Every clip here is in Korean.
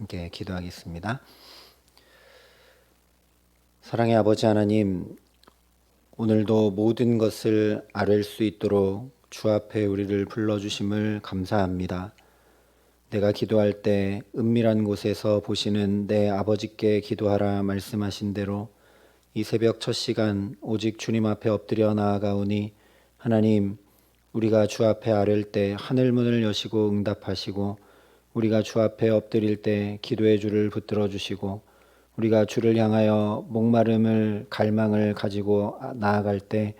함께 기도하겠습니다. 사랑의 아버지 하나님, 오늘도 모든 것을 아뢰 수 있도록 주 앞에 우리를 불러주심을 감사합니다. 내가 기도할 때 은밀한 곳에서 보시는 내 아버지께 기도하라 말씀하신 대로 이 새벽 첫 시간 오직 주님 앞에 엎드려 나아가오니 하나님 우리가 주 앞에 아랠 때 하늘 문을 여시고 응답하시고 우리가 주 앞에 엎드릴 때 기도의 줄을 붙들어 주시고 우리가 주를 향하여 목마름을 갈망을 가지고 나아갈 때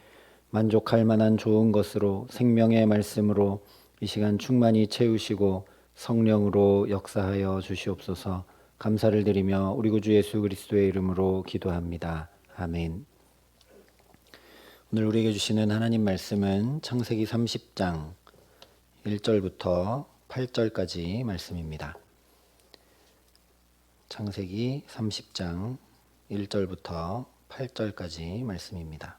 만족할 만한 좋은 것으로 생명의 말씀으로 이 시간 충만히 채우시고 성령으로 역사하여 주시옵소서 감사를 드리며 우리 구주 예수 그리스도의 이름으로 기도합니다. 아멘. 오늘 우리에게 주시는 하나님 말씀은 창세기 30장 1절부터 8절까지 말씀입니다. 창세기 30장 1절부터 8절까지 말씀입니다.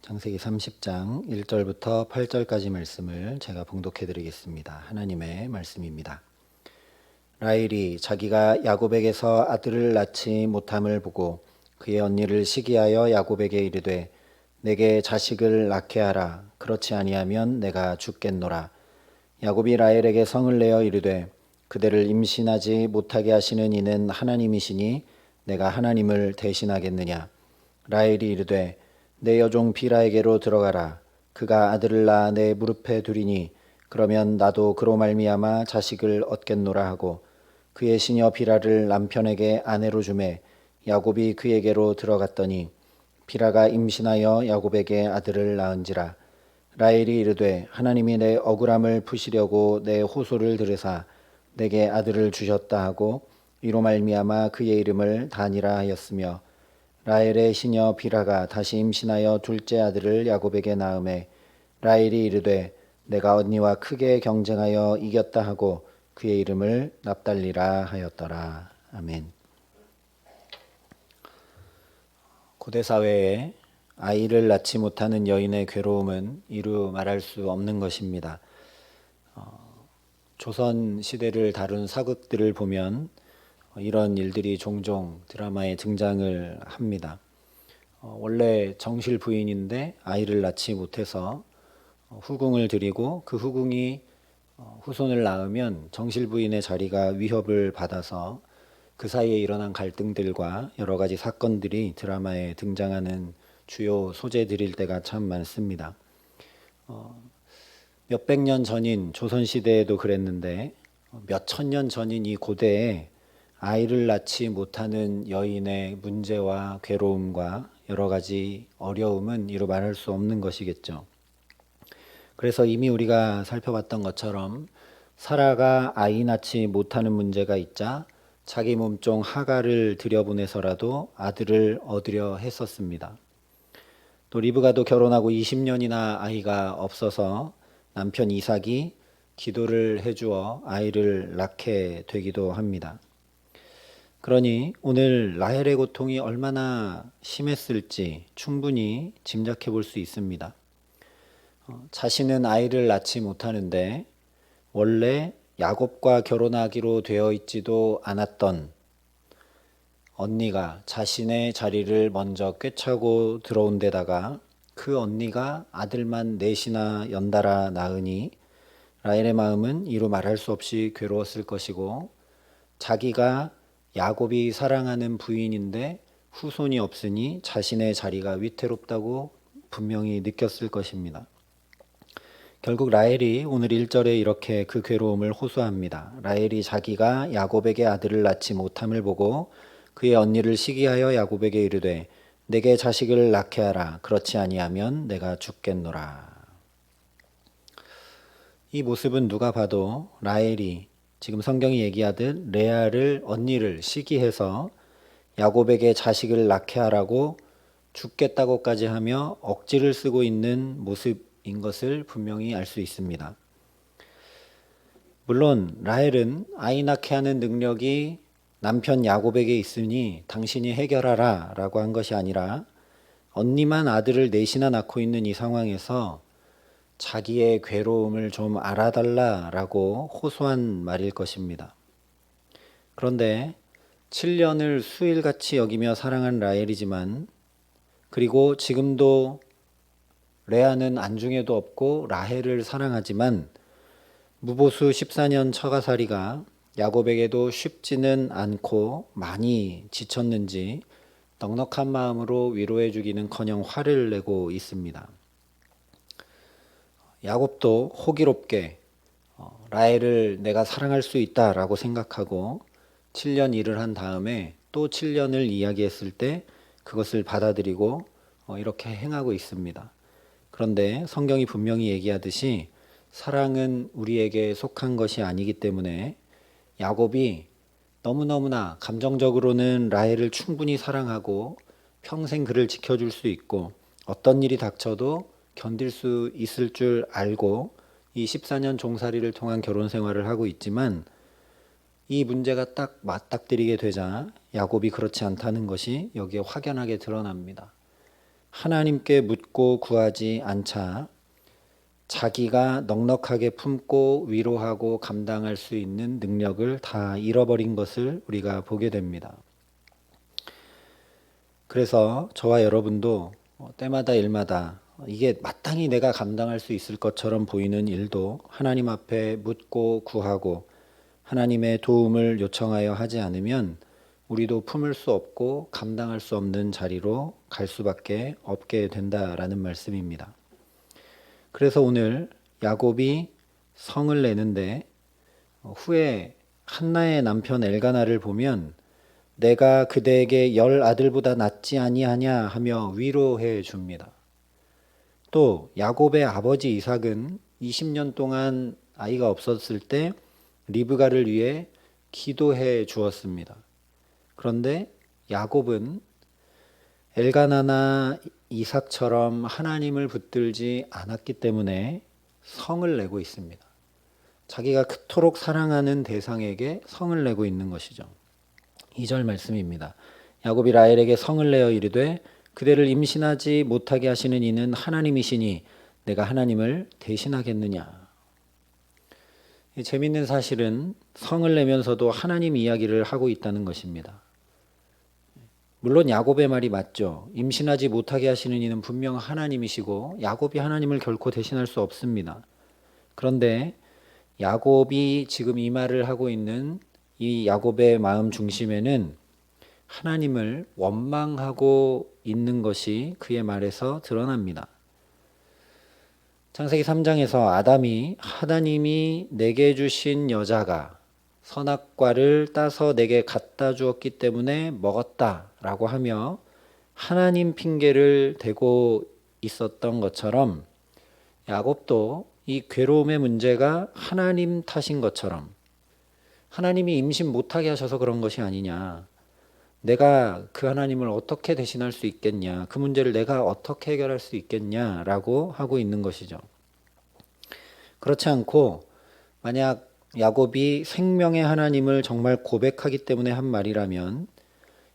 창세기 30장 1절부터 8절까지 말씀을 제가 봉독해 드리겠습니다. 하나님의 말씀입니다. 라헬이 자기가 야곱에게서 아들을 낳지 못함을 보고 그의 언니를 시기하여 야곱에게 이르되 내게 자식을 낳게 하라. 그렇지 아니하면 내가 죽겠노라. 야곱이 라헬에게 성을 내어 이르되 그대를 임신하지 못하게 하시는 이는 하나님이시니 내가 하나님을 대신하겠느냐? 라헬이 이르되 내 여종 비라에게로 들어가라. 그가 아들을 낳아 내 무릎에 두리니 그러면 나도 그로 말미암아 자식을 얻겠노라 하고 그의 시녀 비라를 남편에게 아내로 주매 야곱이 그에게로 들어갔더니 비라가 임신하여 야곱에게 아들을 낳은지라 라헬이 이르되 하나님이 내 억울함을 푸시려고 내 호소를 들으사 내게 아들을 주셨다 하고 이로 말미암아 그의 이름을 단이라 하였으며 라헬의 시녀 비라가 다시 임신하여 둘째 아들을 야곱에게 낳음에 라헬이 이르되 내가 언니와 크게 경쟁하여 이겼다 하고 그의 이름을 납달리라 하였더라. 아멘. 고대 사회에 아이를 낳지 못하는 여인의 괴로움은 이루 말할 수 없는 것입니다. 어, 조선 시대를 다룬 사극들을 보면 이런 일들이 종종 드라마에 등장을 합니다. 어, 원래 정실 부인인데 아이를 낳지 못해서 후궁을 들이고 그 후궁이 어, 후손을 낳으면 정실 부인의 자리가 위협을 받아서 그 사이에 일어난 갈등들과 여러 가지 사건들이 드라마에 등장하는 주요 소재들일 때가 참 많습니다. 어, 몇백 년 전인 조선 시대에도 그랬는데 몇천 년 전인 이 고대에 아이를 낳지 못하는 여인의 문제와 괴로움과 여러 가지 어려움은 이루 말할 수 없는 것이겠죠. 그래서 이미 우리가 살펴봤던 것처럼 사라가 아이 낳지 못하는 문제가 있자 자기 몸종 하가를 들여보내서라도 아들을 얻으려 했었습니다. 또 리브가도 결혼하고 20년이나 아이가 없어서 남편 이삭이 기도를 해주어 아이를 낳게 되기도 합니다. 그러니 오늘 라헬의 고통이 얼마나 심했을지 충분히 짐작해 볼 수 있습니다. 어, 자신은 아이를 낳지 못하는데 원래 야곱과 결혼하기로 되어 있지도 않았던 언니가 자신의 자리를 먼저 꿰차고 들어온 데다가 그 언니가 아들만 넷이나 연달아 낳으니 라헬의 마음은 이루 말할 수 없이 괴로웠을 것이고 자기가 야곱이 사랑하는 부인인데 후손이 없으니 자신의 자리가 위태롭다고 분명히 느꼈을 것입니다. 결국 라헬이 오늘 1절에 이렇게 그 괴로움을 호소합니다. 라헬이 자기가 야곱에게 아들을 낳지 못함을 보고 그의 언니를 시기하여 야곱에게 이르되 내게 자식을 낳게 하라 그렇지 아니하면 내가 죽겠노라. 이 모습은 누가 봐도 라헬이 지금 성경이 얘기하듯 레아를 언니를 시기해서 야곱에게 자식을 낳게 하라고 죽겠다고까지 하며 억지를 쓰고 있는 모습 인 것을 분명히 알 수 있습니다. 물론 라헬은 아이 낳게 하는 능력이 남편 야곱에게 있으니 당신이 해결하라 라고 한 것이 아니라 언니만 아들을 넷이나 낳고 있는 이 상황에서 자기의 괴로움을 좀 알아달라 라고 호소한 말일 것입니다. 그런데 7년을 수일같이 여기며 사랑한 라헬이지만 그리고 지금도 레아는 안중에도 없고 라헬을 사랑하지만 무보수 14년 처가살이가 야곱에게도 쉽지는 않고 많이 지쳤는지 넉넉한 마음으로 위로해 주기는커녕 화를 내고 있습니다. 야곱도 호기롭게 어, 라헬을 내가 사랑할 수 있다라고 생각하고 7년 일을 한 다음에 또 7년을 이야기했을 때 그것을 받아들이고 어, 이렇게 행하고 있습니다. 그런데 성경이 분명히 얘기하듯이 사랑은 우리에게 속한 것이 아니기 때문에 야곱이 너무너무나 감정적으로는 라헬을 충분히 사랑하고 평생 그를 지켜줄 수 있고 어떤 일이 닥쳐도 견딜 수 있을 줄 알고 이 14년 종살이를 통한 결혼 생활을 하고 있지만 이 문제가 딱 맞닥뜨리게 되자 야곱이 그렇지 않다는 것이 여기에 확연하게 드러납니다. 하나님께 묻고 구하지 않자 자기가 넉넉하게 품고 위로하고 감당할 수 있는 능력을 다 잃어버린 것을 우리가 보게 됩니다. 그래서 저와 여러분도 때마다 일마다 이게 마땅히 내가 감당할 수 있을 것처럼 보이는 일도 하나님 앞에 묻고 구하고 하나님의 도움을 요청하여 하지 않으면 우리도 품을 수 없고 감당할 수 없는 자리로 갈 수밖에 없게 된다라는 말씀입니다. 그래서 오늘 야곱이 성을 내는데 후에 한나의 남편 엘가나를 보면 내가 그대에게 열 아들보다 낫지 아니하냐 하며 위로해 줍니다. 또 야곱의 아버지 이삭은 20년 동안 아이가 없었을 때 리브가를 위해 기도해 주었습니다. 그런데 야곱은 엘가나나 이삭처럼 하나님을 붙들지 않았기 때문에 성을 내고 있습니다. 자기가 그토록 사랑하는 대상에게 성을 내고 있는 것이죠. 2절 말씀입니다. 야곱이 라헬에게 성을 내어 이르되 그대를 임신하지 못하게 하시는 이는 하나님이시니 내가 하나님을 대신하겠느냐. 재밌는 사실은 성을 내면서도 하나님 이야기를 하고 있다는 것입니다. 물론 야곱의 말이 맞죠. 임신하지 못하게 하시는 이는 분명 하나님이시고 야곱이 하나님을 결코 대신할 수 없습니다. 그런데 야곱이 지금 이 말을 하고 있는 이 야곱의 마음 중심에는 하나님을 원망하고 있는 것이 그의 말에서 드러납니다. 창세기 3장에서 아담이 하나님이 내게 주신 여자가 선악과를 따서 내게 갖다 주었기 때문에 먹었다라고 하며 하나님 핑계를 대고 있었던 것처럼 야곱도 이 괴로움의 문제가 하나님 탓인 것처럼 하나님이 임신 못하게 하셔서 그런 것이 아니냐. 내가 그 하나님을 어떻게 대신할 수 있겠냐, 그 문제를 내가 어떻게 해결할 수 있겠냐라고 하고 있는 것이죠. 그렇지 않고 만약 야곱이 생명의 하나님을 정말 고백하기 때문에 한 말이라면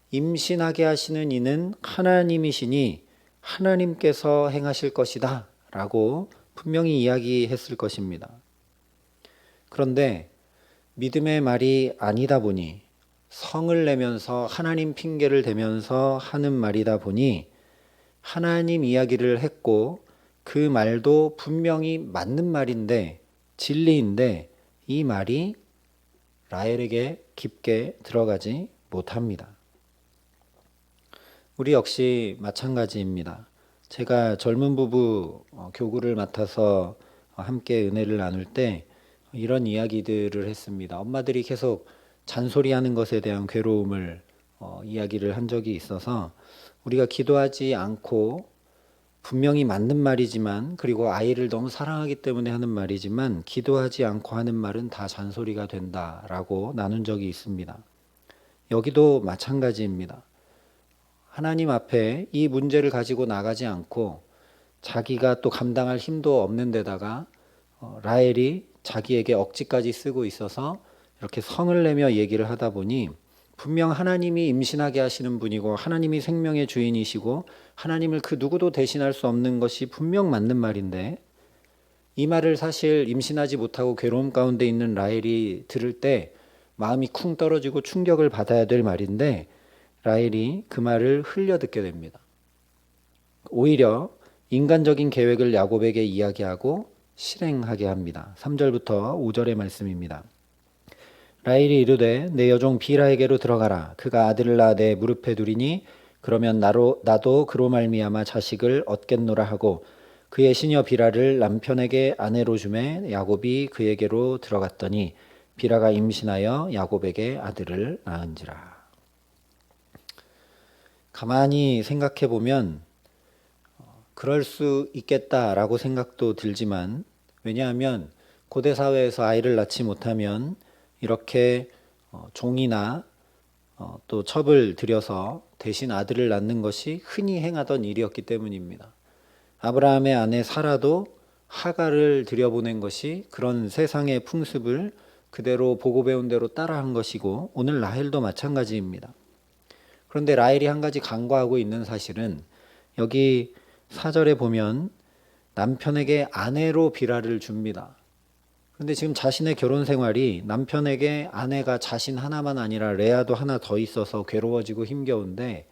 임신하게 하시는 이는 하나님이시니 하나님께서 행하실 것이다 라고 분명히 이야기했을 것입니다. 그런데 믿음의 말이 아니다 보니 성을 내면서 하나님 핑계를 대면서 하는 말이다 보니 하나님 이야기를 했고 그 말도 분명히 맞는 말인데 진리인데 이 말이 라헬에게 깊게 들어가지 못합니다. 우리 역시 마찬가지입니다. 제가 젊은 부부 어, 교구를 맡아서 함께 은혜를 나눌 때 이런 이야기들을 했습니다. 엄마들이 계속 잔소리하는 것에 대한 괴로움을 어, 이야기를 한 적이 있어서 우리가 기도하지 않고 분명히 맞는 말이지만 그리고 아이를 너무 사랑하기 때문에 하는 말이지만 기도하지 않고 하는 말은 다 잔소리가 된다라고 나눈 적이 있습니다. 여기도 마찬가지입니다. 하나님 앞에 이 문제를 가지고 나가지 않고 자기가 또 감당할 힘도 없는 데다가 어, 라헬이 자기에게 억지까지 쓰고 있어서 이렇게 성을 내며 얘기를 하다 보니 분명 하나님이 임신하게 하시는 분이고 하나님이 생명의 주인이시고 하나님을 그 누구도 대신할 수 없는 것이 분명 맞는 말인데 이 말을 사실 임신하지 못하고 괴로움 가운데 있는 라헬이 들을 때 마음이 쿵 떨어지고 충격을 받아야 될 말인데 라헬이 그 말을 흘려 듣게 됩니다. 오히려 인간적인 계획을 야곱에게 이야기하고 실행하게 합니다. 3절부터 5절의 말씀입니다. 라헬이 이르되 내 여종 비라에게로 들어가라 그가 아들을 낳아 내 무릎에 두리니 그러면 나로 나도 그로 말미암아 자식을 얻겠노라 하고 그의 시녀 비라를 남편에게 아내로 주매 야곱이 그에게로 들어갔더니 비라가 임신하여 야곱에게 아들을 낳은지라. 가만히 생각해 보면 어, 그럴 수 있겠다라고 생각도 들지만 왜냐하면 고대 사회에서 아이를 낳지 못하면 이렇게 어, 종이나 어, 또 첩을 들여서 대신 아들을 낳는 것이 흔히 행하던 일이었기 때문입니다. 아브라함의 아내 사라도 하가를 들여보낸 것이 그런 세상의 풍습을 그대로 보고 배운 대로 따라한 것이고 오늘 라헬도 마찬가지입니다. 그런데 라헬이 한 가지 간과하고 있는 사실은 여기 사절에 보면 남편에게 아내로 비라를 줍니다. 그런데 지금 자신의 결혼 생활이 남편에게 아내가 자신 하나만 아니라 레아도 하나 더 있어서 괴로워지고 힘겨운데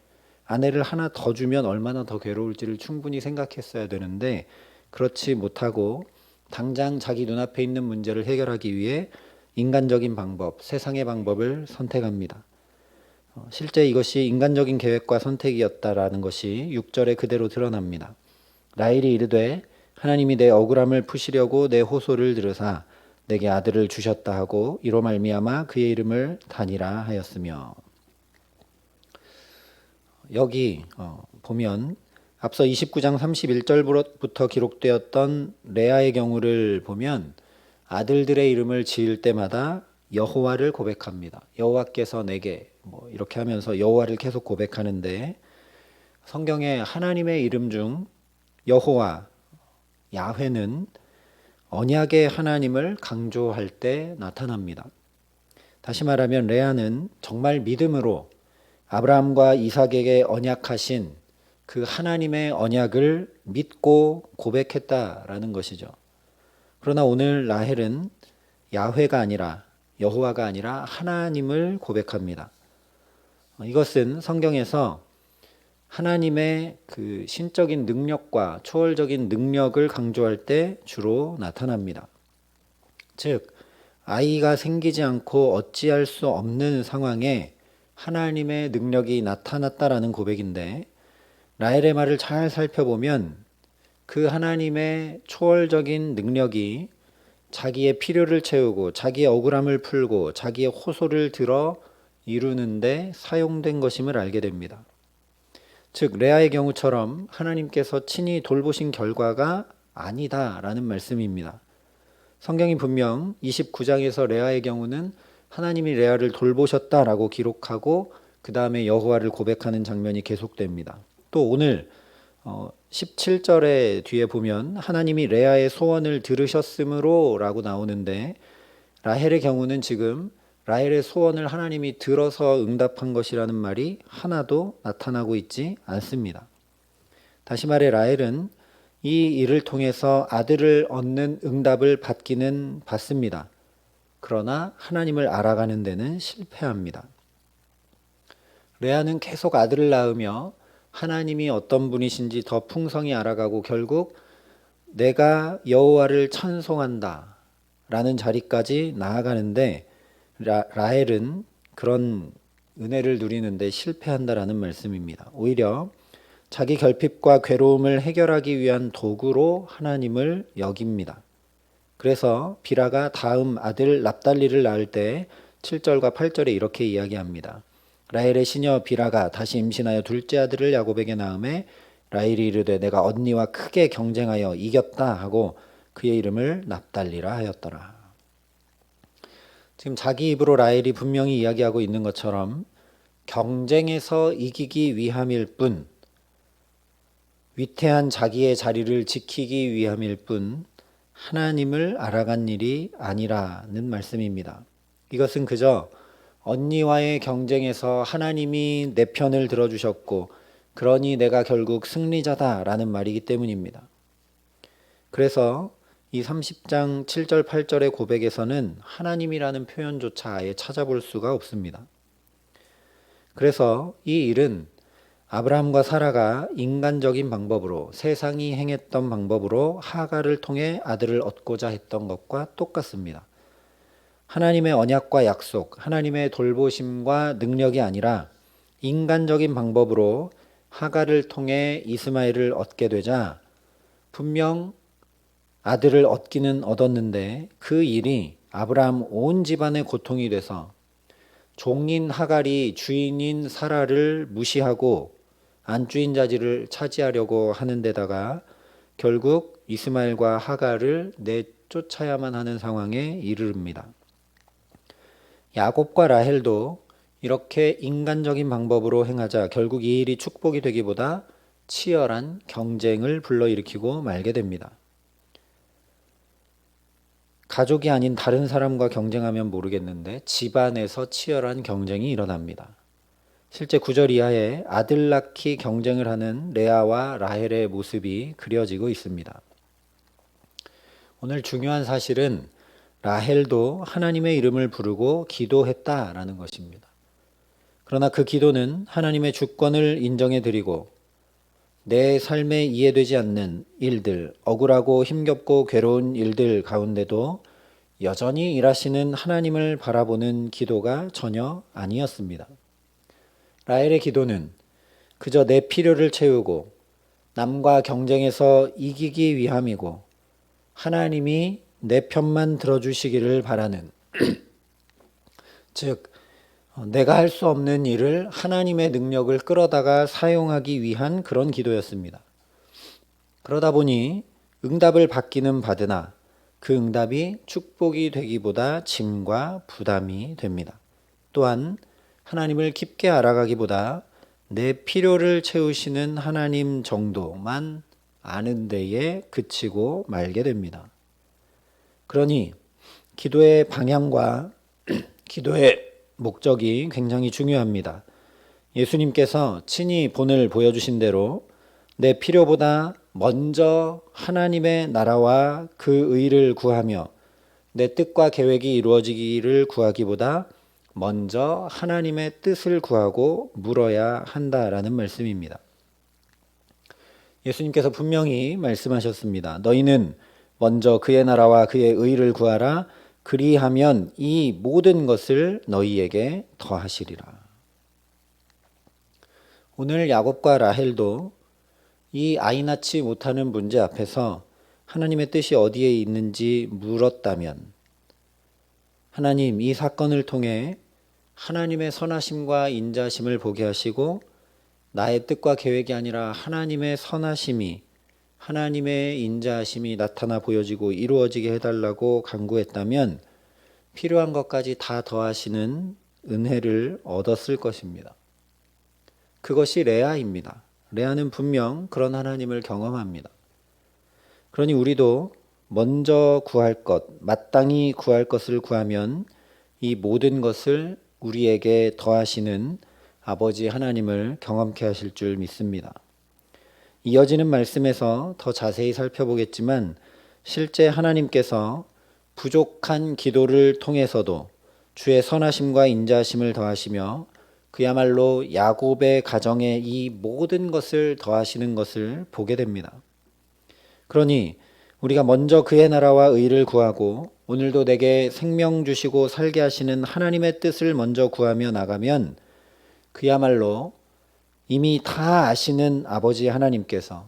아내를 하나 더 주면 얼마나 더 괴로울지를 충분히 생각했어야 되는데 그렇지 못하고 당장 자기 눈앞에 있는 문제를 해결하기 위해 인간적인 방법, 세상의 방법을 선택합니다. 어, 실제 이것이 인간적인 계획과 선택이었다라는 것이 6절에 그대로 드러납니다. 라일이 이르되 하나님이 내 억울함을 푸시려고 내 호소를 들으사 내게 아들을 주셨다 하고 이로 말미암아 그의 이름을 단이라 하였으며 여기 어, 보면 앞서 29장 31절부터 기록되었던 레아의 경우를 보면 아들들의 이름을 지을 때마다 여호와를 고백합니다. 여호와께서 내게 뭐 이렇게 하면서 여호와를 계속 고백하는데 성경에 하나님의 이름 중 여호와 야훼는 언약의 하나님을 강조할 때 나타납니다. 다시 말하면 레아는 정말 믿음으로 아브라함과 이삭에게 언약하신 그 하나님의 언약을 믿고 고백했다라는 것이죠. 그러나 오늘 라헬은 야훼가 아니라 여호와가 아니라 하나님을 고백합니다. 이것은 성경에서 하나님의 그 신적인 능력과 초월적인 능력을 강조할 때 주로 나타납니다. 즉, 아이가 생기지 않고 어찌할 수 없는 상황에 하나님의 능력이 나타났다라는 고백인데, 라헬의 말을 잘 살펴보면 그 하나님의 초월적인 능력이 자기의 필요를 채우고 자기의 억울함을 풀고 자기의 호소를 들어 이루는데 사용된 것임을 알게 됩니다. 즉 레아의 경우처럼 하나님께서 친히 돌보신 결과가 아니다라는 말씀입니다. 성경이 분명 29장에서 레아의 경우는 하나님이 레아를 돌보셨다라고 기록하고 그 다음에 여호와를 고백하는 장면이 계속됩니다. 또 오늘 17절에 뒤에 보면 하나님이 레아의 소원을 들으셨으므로라고 나오는데 라헬의 경우는 지금 라헬의 소원을 하나님이 들어서 응답한 것이라는 말이 하나도 나타나고 있지 않습니다. 다시 말해 라헬은 이 일을 통해서 아들을 얻는 응답을 받기는 받습니다. 그러나 하나님을 알아가는 데는 실패합니다. 레아는 계속 아들을 낳으며 하나님이 어떤 분이신지 더 풍성히 알아가고 결국 내가 여호와를 찬송한다 라는 자리까지 나아가는데 라, 라헬은 그런 은혜를 누리는데 실패한다라는 말씀입니다. 오히려 자기 결핍과 괴로움을 해결하기 위한 도구로 하나님을 여깁니다. 그래서 비라가 다음 아들 납달리를 낳을 때 7절과 8절에 이렇게 이야기합니다. 라헬의 시녀 비라가 다시 임신하여 둘째 아들을 야곱에게 낳음에 라헬이 이르되 내가 언니와 크게 경쟁하여 이겼다 하고 그의 이름을 납달리라 하였더라. 지금 자기 입으로 라헬이 분명히 이야기하고 있는 것처럼 경쟁에서 이기기 위함일 뿐, 위태한 자기의 자리를 지키기 위함일 뿐, 하나님을 알아간 일이 아니라는 말씀입니다. 이것은 그저 언니와의 경쟁에서 하나님이 내 편을 들어주셨고, 그러니 내가 결국 승리자다라는 말이기 때문입니다. 그래서 이 30장 7절 8절의 고백에서는 하나님이라는 표현조차 아예 찾아볼 수가 없습니다. 그래서 이 일은 아브라함과 사라가 인간적인 방법으로 세상이 행했던 방법으로 하가를 통해 아들을 얻고자 했던 것과 똑같습니다. 하나님의 언약과 약속, 하나님의 돌보심과 능력이 아니라 인간적인 방법으로 하가를 통해 이스마엘을 얻게 되자 분명 아들을 얻기는 얻었는데 그 일이 아브라함 온 집안의 고통이 돼서 종인 하갈이 주인인 사라를 무시하고 안주인 자질을 차지하려고 하는 데다가 결국 이스마엘과 하갈을 내쫓아야만 하는 상황에 이르릅니다. 야곱과 라헬도 이렇게 인간적인 방법으로 행하자 결국 이 일이 축복이 되기보다 치열한 경쟁을 불러일으키고 말게 됩니다. 가족이 아닌 다른 사람과 경쟁하면 모르겠는데 집안에서 치열한 경쟁이 일어납니다. 실제 구절 이하에 아들 낳기 경쟁을 하는 레아와 라헬의 모습이 그려지고 있습니다. 오늘 중요한 사실은 라헬도 하나님의 이름을 부르고 기도했다라는 것입니다. 그러나 그 기도는 하나님의 주권을 인정해 드리고 내 삶에 이해되지 않는 일들, 억울하고 힘겹고 괴로운 일들 가운데도 여전히 일하시는 하나님을 바라보는 기도가 전혀 아니었습니다. 라헬의 기도는 그저 내 필요를 채우고 남과 경쟁해서 이기기 위함이고 하나님이 내 편만 들어주시기를 바라는 즉 어, 내가 할 수 없는 일을 하나님의 능력을 끌어다가 사용하기 위한 그런 기도였습니다. 그러다 보니 응답을 받기는 받으나 그 응답이 축복이 되기보다 짐과 부담이 됩니다. 또한 하나님을 깊게 알아가기보다 내 필요를 채우시는 하나님 정도만 아는 데에 그치고 말게 됩니다. 그러니 기도의 방향과 기도의 목적이 굉장히 중요합니다. 예수님께서 친히 본을 보여주신 대로 내 필요보다 먼저 하나님의 나라와 그 의를 구하며 내 뜻과 계획이 이루어지기를 구하기보다 먼저 하나님의 뜻을 구하고 물어야 한다라는 말씀입니다. 예수님께서 분명히 말씀하셨습니다. 너희는 먼저 그의 나라와 그의 의를 구하라. 그리하면 이 모든 것을 너희에게 더하시리라. 오늘 야곱과 라헬도 이 아이 낳지 못하는 문제 앞에서 하나님의 뜻이 어디에 있는지 물었다면 하나님 이 사건을 통해 하나님의 선하심과 인자심을 보게 하시고 나의 뜻과 계획이 아니라 하나님의 선하심이 하나님의 인자하심이 나타나 보여지고 이루어지게 해달라고 간구했다면 필요한 것까지 다 더하시는 은혜를 얻었을 것입니다. 그것이 레아입니다. 레아는 분명 그런 하나님을 경험합니다. 그러니 우리도 먼저 구할 것, 마땅히 구할 것을 구하면 이 모든 것을 우리에게 더하시는 아버지 하나님을 경험케 하실 줄 믿습니다. 이어지는 말씀에서 더 자세히 살펴보겠지만 실제 하나님께서 부족한 기도를 통해서도 주의 선하심과 인자심을 더하시며 그야말로 야곱의 가정에 이 모든 것을 더하시는 것을 보게 됩니다. 그러니 우리가 먼저 그의 나라와 의를 구하고 오늘도 내게 생명 주시고 살게 하시는 하나님의 뜻을 먼저 구하며 나가면 그야말로 이미 다 아시는 아버지 하나님께서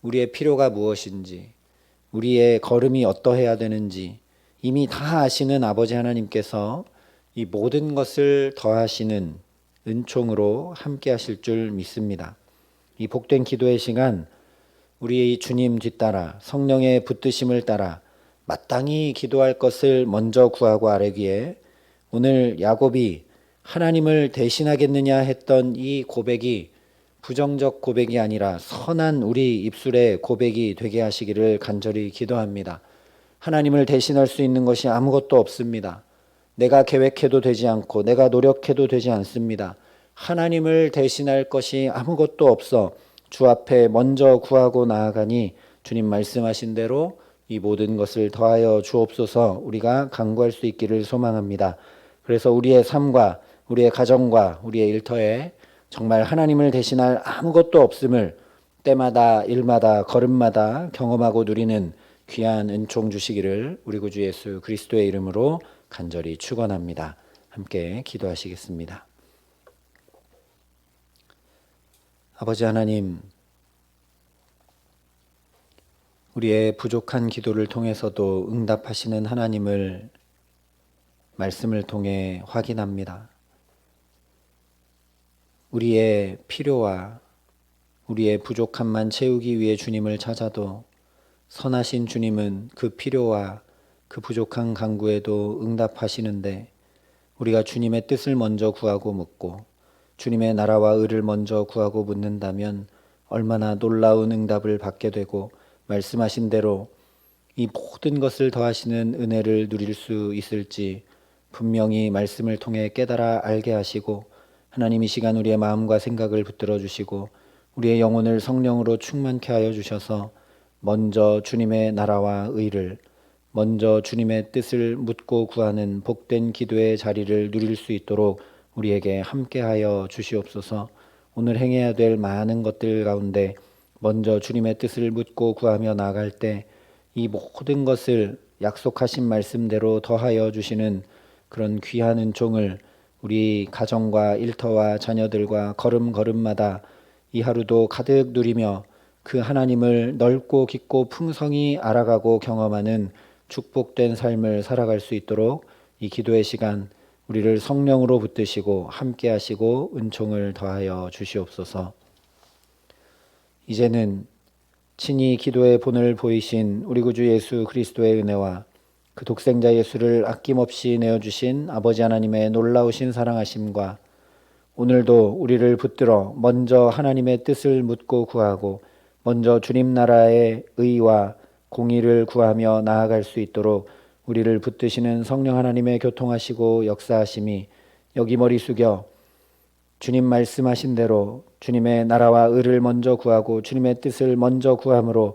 우리의 필요가 무엇인지, 우리의 걸음이 어떠해야 되는지 이미 다 아시는 아버지 하나님께서 이 모든 것을 더하시는 은총으로 함께 하실 줄 믿습니다. 이 복된 기도의 시간, 우리의 주님 뒤따라 성령의 붙드심을 따라 마땅히 기도할 것을 먼저 구하고 아뢰기에 오늘 야곱이 하나님을 대신하겠느냐 했던 이 고백이 부정적 고백이 아니라 선한 우리 입술의 고백이 되게 하시기를 간절히 기도합니다. 하나님을 대신할 수 있는 것이 아무것도 없습니다. 내가 계획해도 되지 않고 내가 노력해도 되지 않습니다. 하나님을 대신할 것이 아무것도 없어 주 앞에 먼저 구하고 나아가니 주님 말씀하신 대로 이 모든 것을 더하여 주옵소서 우리가 간구할 수 있기를 소망합니다. 그래서 우리의 삶과 우리의 가정과 우리의 일터에 정말 하나님을 대신할 아무것도 없음을 때마다 일마다 걸음마다 경험하고 누리는 귀한 은총 주시기를 우리 구주 예수 그리스도의 이름으로 간절히 축원합니다. 함께 기도하시겠습니다. 아버지 하나님 우리의 부족한 기도를 통해서도 응답하시는 하나님을 말씀을 통해 확인합니다. 우리의 필요와 우리의 부족함만 채우기 위해 주님을 찾아도 선하신 주님은 그 필요와 그 부족한 간구에도 응답하시는데 우리가 주님의 뜻을 먼저 구하고 묻고 주님의 나라와 의를 먼저 구하고 묻는다면 얼마나 놀라운 응답을 받게 되고 말씀하신 대로 이 모든 것을 더하시는 은혜를 누릴 수 있을지 분명히 말씀을 통해 깨달아 알게 하시고 하나님 이 시간 우리의 마음과 생각을 붙들어 주시고 우리의 영혼을 성령으로 충만케 하여 주셔서 먼저 주님의 나라와 의를 먼저 주님의 뜻을 묻고 구하는 복된 기도의 자리를 누릴 수 있도록 우리에게 함께하여 주시옵소서. 오늘 행해야 될 많은 것들 가운데 먼저 주님의 뜻을 묻고 구하며 나아갈 때 이 모든 것을 약속하신 말씀대로 더하여 주시는 그런 귀한 은총을 우리 가정과 일터와 자녀들과 걸음걸음마다 이 하루도 가득 누리며 그 하나님을 넓고 깊고 풍성히 알아가고 경험하는 축복된 삶을 살아갈 수 있도록 이 기도의 시간 우리를 성령으로 붙드시고 함께 하시고 은총을 더하여 주시옵소서. 이제는 친히 기도의 본을 보이신 우리 구주 예수 그리스도의 은혜와 그 독생자 예수를 아낌없이 내어주신 아버지 하나님의 놀라우신 사랑하심과 오늘도 우리를 붙들어 먼저 하나님의 뜻을 묻고 구하고 먼저 주님 나라의 의와 공의를 구하며 나아갈 수 있도록 우리를 붙드시는 성령 하나님의 교통하시고 역사하심이 여기 머리 숙여 주님 말씀하신 대로 주님의 나라와 의를 먼저 구하고 주님의 뜻을 먼저 구함으로